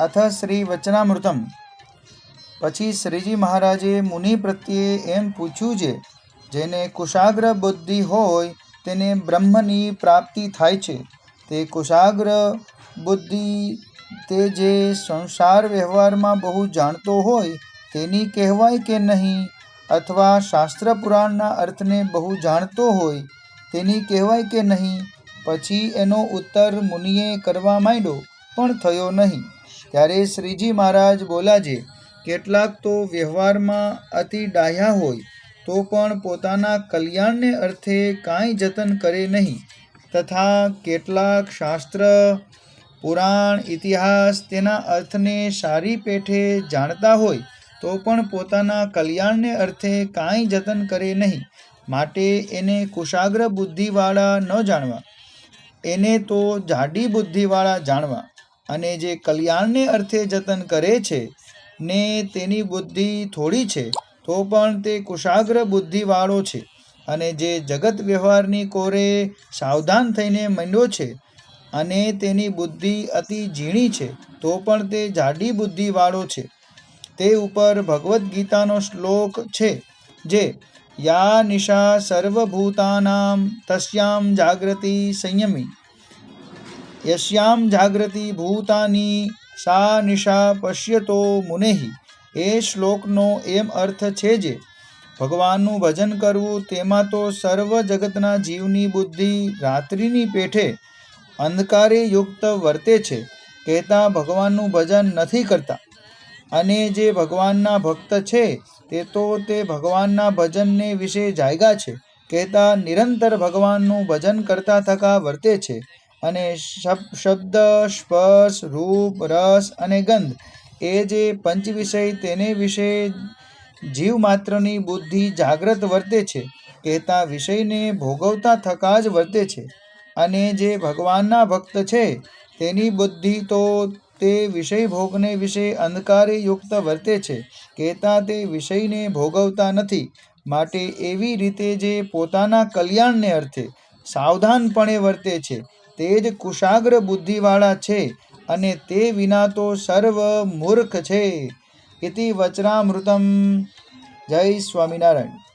અથ શ્રી વચનામૃતમ પછી શ્રીજી મહારાજે મુનિ પ્રત્યે એમ પૂછ્યું છે, જેને કુશાગ્ર બુદ્ધિ હોય, તેને બ્રહ્મની પ્રાપ્તિ થાય છે. તે કુશાગ્ર બુદ્ધિ તે જે સંસાર વ્યવહારમાં બહુ જાણતો હોય, તેની કહેવાય કે નહીં? અથવા શાસ્ત્ર પુરાણના અર્થને બહુ જાણતો હોય, તેની કહેવાય કે નહીં? પછી એનો ઉત્તર મુનિએ કરવા માંડ્યો, પણ થયો નહીં. ત્યારે શ્રીજી મહારાજ બોલાજે, કેટલાક તો વ્યવહારમાં અતિ ડાહ્યા હોય, તો પણ પોતાના કલ્યાણને અર્થે કાંઈ જતન કરે નહીં. તથા કેટલાક શાસ્ત્ર, પુરાણ, ઇતિહાસ તેના અર્થને સારી પેઠે જાણતા હોય, તો પણ પોતાના કલ્યાણને અર્થે કાંઈ જતન કરે નહીં. માટે એને કુશાગ્ર બુદ્ધિવાળા ન જાણવા. એને તો જાડી બુદ્ધિવાળા જાણવા. અને જે કલ્યાણને અર્થે જતન કરે છે, ને તેની બુદ્ધિ થોડી છે, તો પણ તે કુશાગ્ર બુદ્ધિવાળો છે. અને જે જગત વ્યવહારની કોરે સાવધાન થઈને મંડ્યો છે, અને તેની બુદ્ધિ અતિ ઝીણી છે, તો પણ તે જાડી બુદ્ધિવાળો છે. તે ઉપર ભગવદ્ ગીતાનો શ્લોક છે, જે, યા નિશા સર્વભૂતાનામ તસ્યામ જાગૃતિ સંયમી. યસ્યામ જાગૃતિ ભૂતાની સા નિશા પશ્યતો મુનેહી એ શ્લોકનો એમ અર્થ છે જે ભગવાનનું ભજન કરવું, તેમાં તો સર્વ જગતના જીવની બુદ્ધિ રાત્રિની પેઠે અંધકારે યુક્ત વર્તે છે, કહેતા ભગવાનનું ભજન નથી કરતા. અને જે ભગવાનના ભક્ત છે, તે તો તે ભગવાનના ભજનને વિશે જાયગા છે, કહેતા નિરંતર ભગવાનનું ભજન કરતા થકા વર્તે છે. અને શબ- શબ્દ, સ્પર્શ, રૂપ, રસ અને ગંધ. એ જે પંચ વિષય તેને વિશે જીવ માત્રની બુદ્ધિ જાગ્રત વર્તે છે કહેતા વિષયને ભોગવતા થકા જ વર્તે છે. અને જે ભગવાનના ભક્ત છે, તેની બુદ્ધિ તો તે વિષય ભોગને વિશે અંધકારે યુક્ત વર્તે છે કહેતા તે વિષયને ભોગવતા નથી. માટે એવી રીતે જે પોતાના કલ્યાણને અર્થે સાવધાનપણે વર્તે છે તે જ કુશાગ્ર બુદ્ધિવાળા છે અને તે વિના તો સર્વ મૂર્ખ છે. ઇતિ વચનામૃતમ. જય સ્વામિનારાયણ.